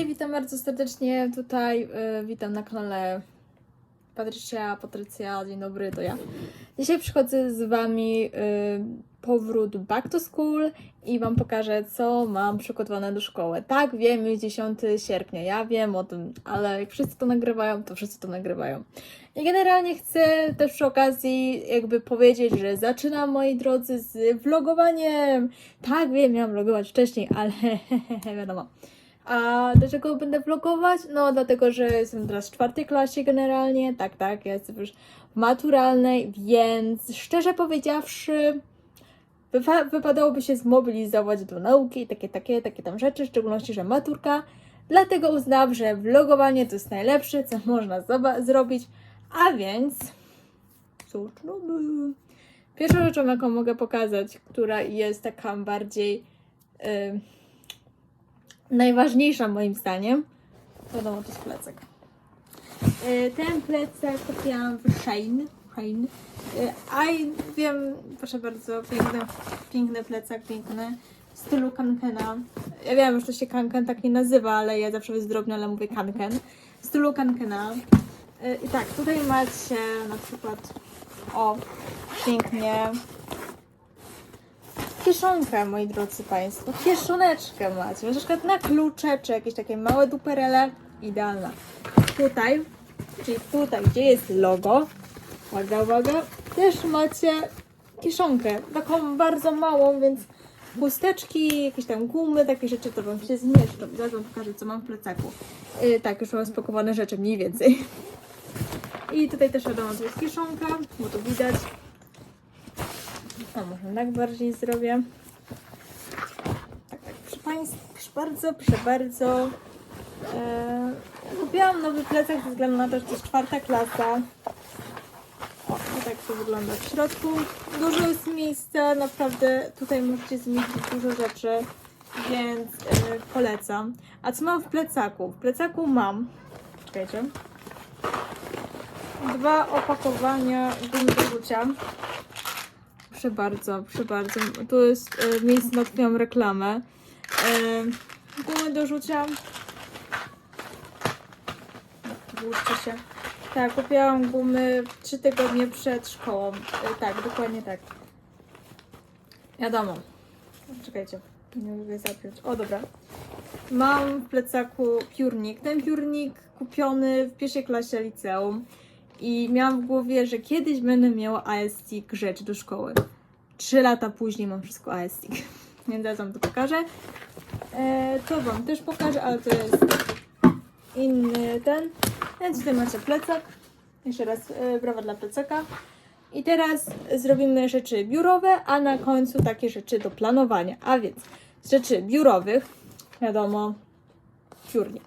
Hej, witam bardzo serdecznie tutaj. y, witam na kanale Patrycja, Patrycja, dzień dobry, to ja. Dzisiaj przychodzę z Wami y, powrót back to school i Wam pokażę, co mam przygotowane do szkoły. Tak, wiem, jest 10 sierpnia, ja wiem o tym, ale jak wszyscy to nagrywają, to wszyscy to nagrywają. I generalnie chcę też przy okazji jakby powiedzieć, że zaczynam, moi drodzy, z vlogowaniem. Tak, wiem, miałam vlogować wcześniej, ale wiadomo. A dlaczego będę vlogować? No, dlatego, że jestem teraz w czwartej klasie generalnie. Tak, tak, ja jestem już w maturalnej, więc szczerze powiedziawszy, wypa- wypadałoby się zmobilizować do nauki takie, takie, takie tam rzeczy, w szczególności, że maturka. Dlatego uznałam, że vlogowanie to jest najlepsze, co można zrobić. A więc. Cóż, no, no. Pierwszą rzeczą, jaką mogę pokazać, która jest taka bardziej. Yy, najważniejsza moim zdaniem. Wiadomo, to jest plecak. E, Ten plecak kupiłam w Shane. Shane. E, A wiem, proszę bardzo, piękny, piękny plecak, piękny. W stylu kankena. Ja wiem, że to się kanken tak nie nazywa, ale ja zawsze wyzdrobnię, ale mówię kanken. W stylu kankena. E, I tak, tutaj macie na przykład o, pięknie kieszonkę, moi drodzy Państwo. Kieszoneczkę macie. Na przykład na klucze, czy jakieś takie małe duperele. Idealna. Tutaj, czyli tutaj, gdzie jest logo, uwaga, uwaga, też macie kieszonkę. Taką bardzo małą, więc chusteczki, jakieś tam gumy, takie rzeczy to Wam się zmieszczą. Zaraz Wam pokażę, co mam w plecaku. Yy, tak, już mam spakowane rzeczy, mniej więcej. I tutaj też wiadomo, to jest kieszonka, bo to widać. A może tak bardziej zrobię. Tak, tak, proszę Państwa, bardzo, proszę bardzo. Eee, kupiłam nowy plecak ze względu na to, że to jest czwarta klasa. O, tak to wygląda w środku. Dużo jest miejsca, naprawdę tutaj możecie zmieścić dużo rzeczy, więc e, polecam. A co mam w plecaku? W plecaku mam, czekajcie, dwa opakowania gum do. Proszę bardzo, proszę bardzo. Tu jest e, miejsce na twoją reklamę. E, gumy do rzucia. Włóżcie się. Tak, kupiłam gumy 3 tygodnie przed szkołą. E, tak, dokładnie tak. Wiadomo. Czekajcie, nie mogę zapiąć. O, dobra. Mam w plecaku piórnik. Ten piórnik kupiony w pierwszej klasie liceum. I miałam w głowie, że kiedyś będę miała ASTIC rzecz do szkoły. Trzy lata później mam wszystko ASTIC. Więc zaraz wam to pokażę. E, to wam też pokażę, ale to jest inny ten. Więc tutaj macie plecak. Jeszcze raz e, brawa dla plecaka. I teraz zrobimy rzeczy biurowe, a na końcu takie rzeczy do planowania. A więc z rzeczy biurowych, wiadomo, piórnik.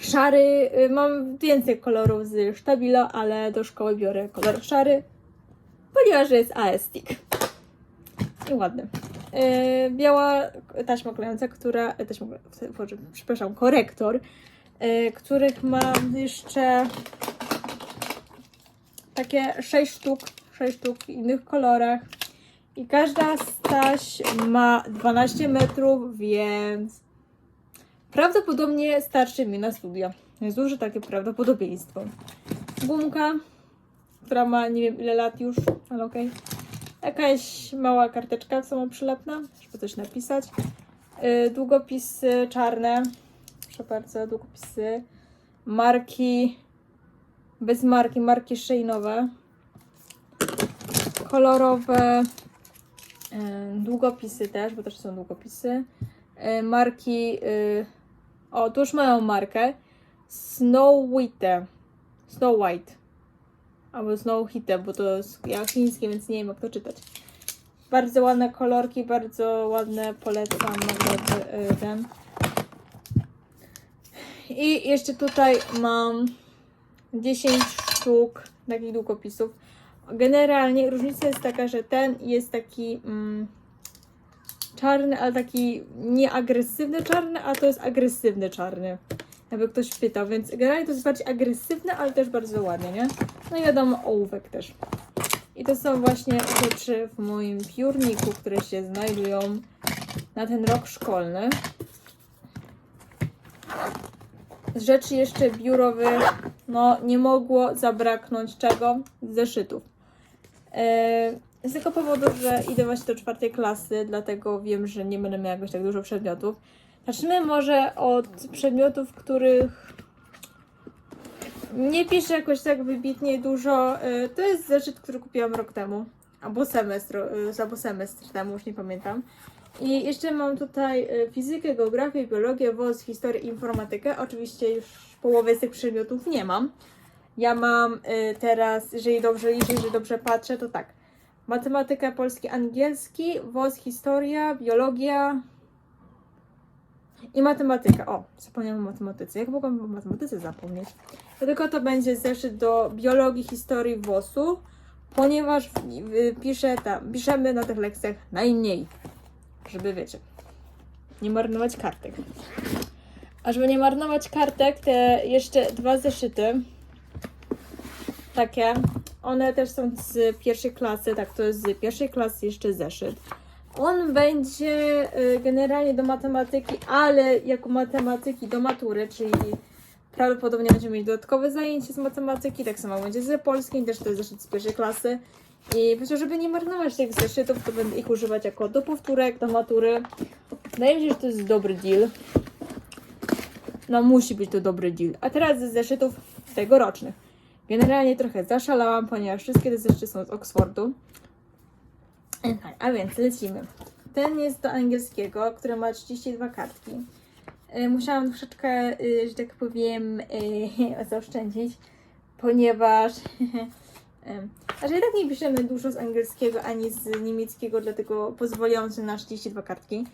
Szary, y, mam więcej kolorów z sztabilo, ale do szkoły biorę kolor szary, ponieważ jest ASTIC. I ładny. Yy, biała taśma klejąca, która, e, taśma, Boże, przepraszam, korektor, yy, których mam jeszcze takie 6 sztuk, 6 sztuk w innych kolorach. I każda z taś ma 12 metrów, więc prawdopodobnie starczy mi na studia. Jest duże takie prawdopodobieństwo. Gumka, która ma nie wiem ile lat już, ale okej. Jakaś mała karteczka samoprzylepna, żeby coś napisać. Yy, długopisy czarne, proszę bardzo, długopisy. Marki, bez marki, marki szyjnowe. Kolorowe. Yy, długopisy też, bo też są długopisy. Yy, marki, yy, o, tu już mają markę. Snow White. Snow White. Albo Snow Hite, bo to jest ja chińskie, więc nie wiem jak to czytać. Bardzo ładne kolorki, bardzo ładne, polecam naprawdę y, ten. I jeszcze tutaj mam 10 sztuk takich długopisów. Generalnie różnica jest taka, że ten jest taki mm, czarny, ale taki nieagresywny czarny, a to jest agresywny czarny. Jakby ktoś pytał, więc generalnie to jest bardziej agresywne, ale też bardzo ładnie, nie? No i wiadomo, ołówek też. I to są właśnie rzeczy w moim piórniku, które się znajdują na ten rok szkolny. z rzeczy jeszcze biurowych, no nie mogło zabraknąć czego? Zeszytów. Yy, z tego powodu, że idę właśnie do czwartej klasy, dlatego wiem, że nie będę miała jakoś tak dużo przedmiotów. Zacznijmy może od przedmiotów, których nie piszę jakoś tak wybitnie dużo. Yy, To jest zeszyt, który kupiłam rok temu. Albo semestr, yy, albo semestr temu, już nie pamiętam. I jeszcze mam tutaj y, fizykę, geografię, biologię, WOS, historię informatykę. Oczywiście już połowy z tych przedmiotów nie mam. Ja mam teraz, jeżeli dobrze liczę, jeżeli dobrze patrzę, to tak. Matematyka, polski, angielski, WOS, historia, biologia i matematyka. O, zapomniałam o matematyce. Jak mogłam o matematyce zapomnieć? Tylko to będzie zeszyt do biologii, historii, WOS-u, ponieważ y, piszę tam, piszemy na tych lekcjach najmniej żeby wiecie, nie marnować kartek. A żeby nie marnować kartek, te jeszcze dwa zeszyty, takie, one też są z pierwszej klasy, tak, to jest z pierwszej klasy jeszcze zeszyt. On będzie y, generalnie do matematyki, ale jako matematyki do matury, czyli prawdopodobnie będziemy mieć dodatkowe zajęcie z matematyki, tak samo będzie z polskim, też to jest zeszyt z pierwszej klasy. I prostu, żeby nie marnować tych zeszytów, to będę ich używać jako do powtórek, do matury. Wydaje mi się, że to jest dobry deal. No musi być to dobry deal. A teraz ze zeszytów tegorocznych. Generalnie trochę zaszalałam, ponieważ wszystkie te zeszyty są z Oxfordu. Tak, A więc lecimy. Ten jest do angielskiego, który ma 32 kartki. E, Musiałam troszeczkę, e, że tak powiem, e, zaoszczędzić, ponieważ Znaczy tak nie piszemy dużo z angielskiego ani z niemieckiego, dlatego pozwoliłam sobie na 32 kartki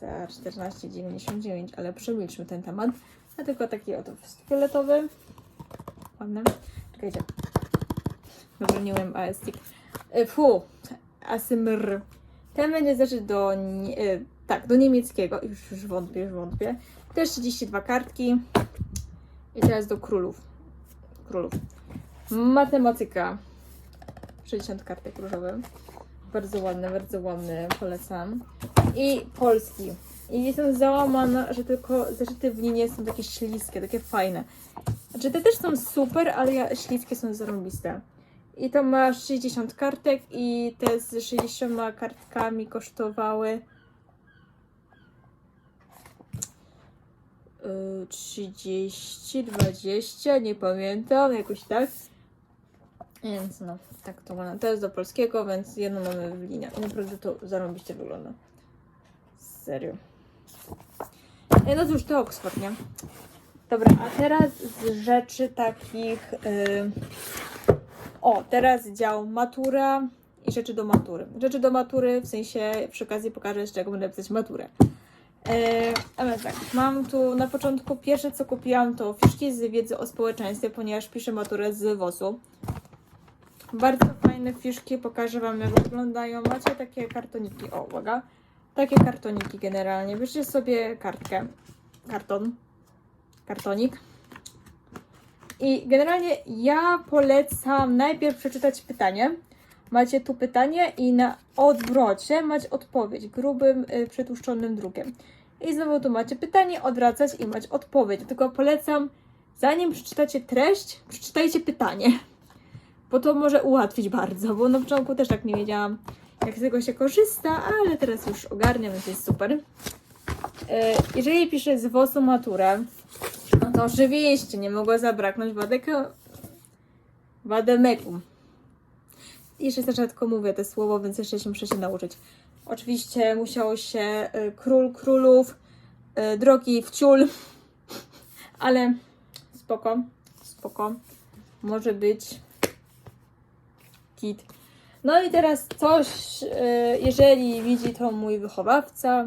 za 14,99, ale przemilczmy ten temat. A tylko taki oto fioletowy. Ładny. Czekajcie. Dobrze, nie umiem ASTIC. E, Fu, asymr. Ten będzie zeszyt do, nie- e, tak, do niemieckiego. Już, już wątpię, już wątpię. Też 32 kartki. I teraz do królów. Królów. Matematyka. 60 kartek różowych. Bardzo ładne, bardzo ładne, polecam. I polski. I jestem załamana, że tylko zeszyty w niej nie są takie śliskie, takie fajne. Znaczy te też są super, ale ja, śliskie są zarąbiste. I to ma 60 kartek i te z 60 kartkami kosztowały y, 30, 20, nie pamiętam, jakoś tak. Więc no, tak to wygląda. To jest do polskiego, więc jedno mamy w linii. I naprawdę to zarąbiście wygląda. Serio. No cóż, to Oxford, nie? Dobra, a teraz z rzeczy takich... y, O, teraz dział matura i rzeczy do matury. Rzeczy do matury, w sensie przy okazji pokażę, z czego będę pisać maturę. E, a więc tak, mam tu na początku pierwsze co kupiłam to fiszki z wiedzy o społeczeństwie, ponieważ piszę maturę z WOS-u. Bardzo fajne fiszki, pokażę Wam jak wyglądają. Macie takie kartoniki, o uwaga, takie kartoniki generalnie. Bierzcie sobie kartkę, karton, kartonik. I generalnie ja polecam najpierw przeczytać pytanie. Macie tu pytanie i na odwrocie macie odpowiedź grubym, y, przytłuszczonym drukiem. I znowu tu macie pytanie, odwracać i mać odpowiedź. Tylko polecam, zanim przeczytacie treść, przeczytajcie pytanie bo to może ułatwić bardzo, bo na początku też tak nie wiedziałam, jak z tego się korzysta, ale teraz już ogarniam, więc jest super. E, Jeżeli piszę z WOS-u maturę, oczywiście nie mogło zabraknąć wadeka, wademekum. Jeszcze za rzadko mówię to słowo, więc jeszcze się muszę się nauczyć. Oczywiście musiało się e, król królów, e, drogi wciul, ale spoko, spoko. Może być kit. No i teraz coś, e, jeżeli widzi to mój wychowawca,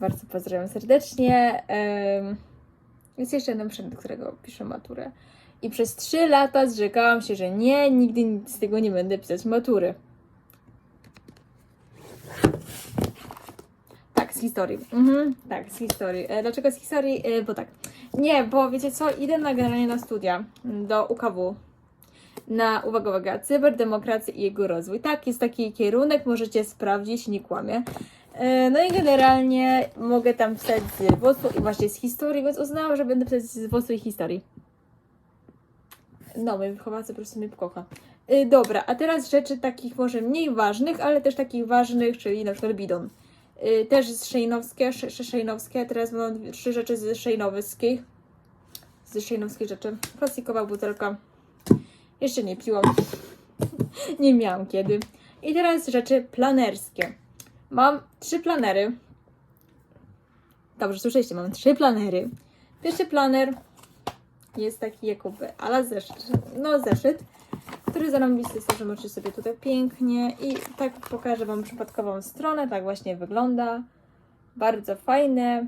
bardzo pozdrawiam serdecznie. em, Jest jeszcze jeden przedmiot, którego piszę maturę. I przez 3 lata zrzekałam się, że nie, nigdy nic z tego nie będę pisać matury. Tak, z historii. Mhm, tak, z historii. E, Dlaczego z historii? E, Bo tak. Nie, bo wiecie co, idę na generalnie na studia do UKW na, uwaga, uwaga, cyberdemokrację i jego rozwój. Tak, jest taki kierunek, możecie sprawdzić, nie kłamię. E, No i generalnie mogę tam pisać z WOS-u i właśnie z historii, więc uznałam, że będę pisać z WOS-u i historii. No, mój wychowawca po prostu mnie pokocha. Y, Dobra, a teraz rzeczy takich może mniej ważnych, ale też takich ważnych, czyli na przykład bidon. Y, Też z szejnowskie, sze- sze- szejnowskie. Teraz mam trzy rzeczy z szejnowskich. Z szejnowskich rzeczy. Plastikowa butelka. Jeszcze nie piłam. nie miałam kiedy. I teraz rzeczy planerskie. Mam trzy planery. Dobrze, słyszeliście, mam trzy planery. Pierwszy planer jest taki jakoby ala zeszyt, no zeszyt, który zarąbisty jest, że możecie sobie tutaj pięknie i tak pokażę Wam przypadkową stronę, tak właśnie wygląda. Bardzo fajne.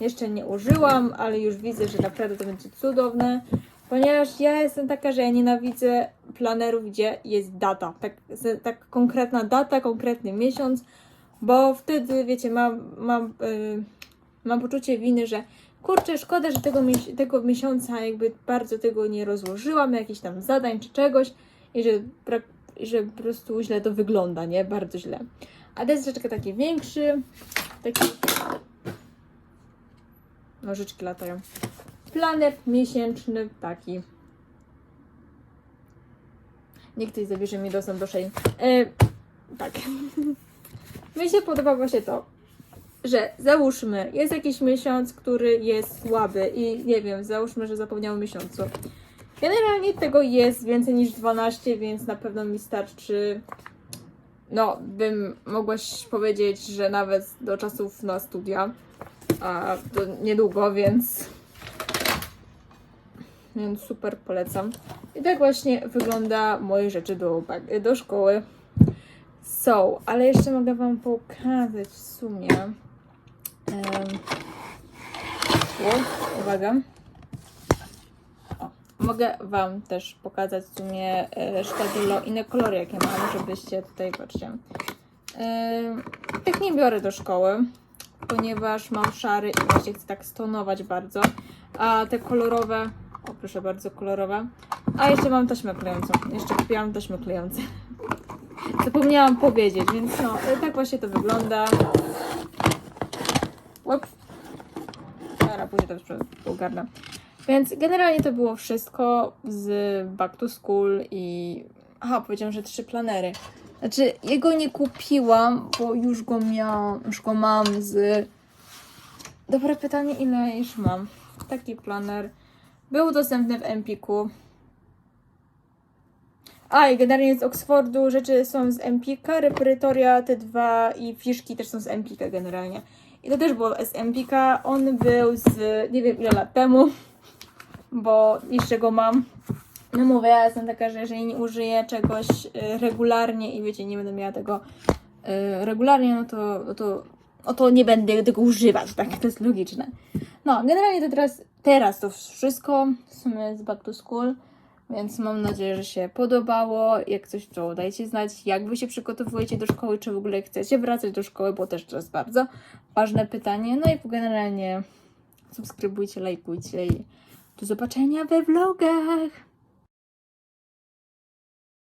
Jeszcze nie użyłam, ale już widzę, że naprawdę to będzie cudowne, ponieważ ja jestem taka, że ja nienawidzę planerów, gdzie jest data, tak, tak konkretna data, konkretny miesiąc, bo wtedy, wiecie, mam, mam, yy, mam poczucie winy, że kurczę, szkoda, że tego, tego miesiąca jakby bardzo tego nie rozłożyłam, jakichś tam zadań czy czegoś i że, że po prostu źle to wygląda, nie? Bardzo źle. A to jest troszeczkę taki większy, taki... Nożyczki latają. Planer miesięczny taki. Niech ktoś zabierze mi dostęp do szyi. E, tak. Mi się podoba właśnie to, że załóżmy, jest jakiś miesiąc, który jest słaby i nie wiem, załóżmy, że zapomniałam o miesiącu. Generalnie tego jest więcej niż 12, więc na pewno mi starczy. No, bym mogła powiedzieć, że nawet do czasów na studia. A to niedługo, więc. Więc super polecam. I tak właśnie wygląda moje rzeczy do, do szkoły. Są, ale jeszcze mogę Wam pokazać w sumie. Em, o, uwaga. Mogę Wam też pokazać w sumie e, sztabilo inne kolory, jakie mam, żebyście tutaj, patrzcie. Tych nie biorę do szkoły, ponieważ mam szary i właśnie chcę tak stonować bardzo. A te kolorowe, o proszę bardzo, kolorowe. A jeszcze mam taśmę klejącą. Jeszcze kupiłam taśmę klejącą. Zapomniałam powiedzieć, więc no, e, tak właśnie to wygląda. Łop. Dobra, później to już ogarnę. Więc generalnie to było wszystko z Back to School i... Aha, powiedziałam, że trzy planery. Znaczy, jego nie kupiłam, bo już go miałam, już go mam z... Dobre pytanie, ile już mam? Taki planer. Był dostępny w Empiku. A, i generalnie z Oxfordu rzeczy są z Empika, Repertoria, te dwa i fiszki też są z Empika generalnie. I to też było z Empika. On był z nie wiem ile lat temu, bo jeszcze go mam. No mówię, ja jestem taka, że jeżeli nie użyję czegoś y, regularnie i wiecie, nie będę miała tego y, regularnie, no to, no to, no to nie będę tego używać, tak? To jest logiczne. No, generalnie to teraz, teraz to wszystko w sumie z Back to School. Więc mam nadzieję, że się podobało. Jak coś, to dajcie znać, jak wy się przygotowujecie do szkoły, czy w ogóle chcecie wracać do szkoły, bo też to jest bardzo ważne pytanie. No i generalnie subskrybujcie, lajkujcie i do zobaczenia we vlogach.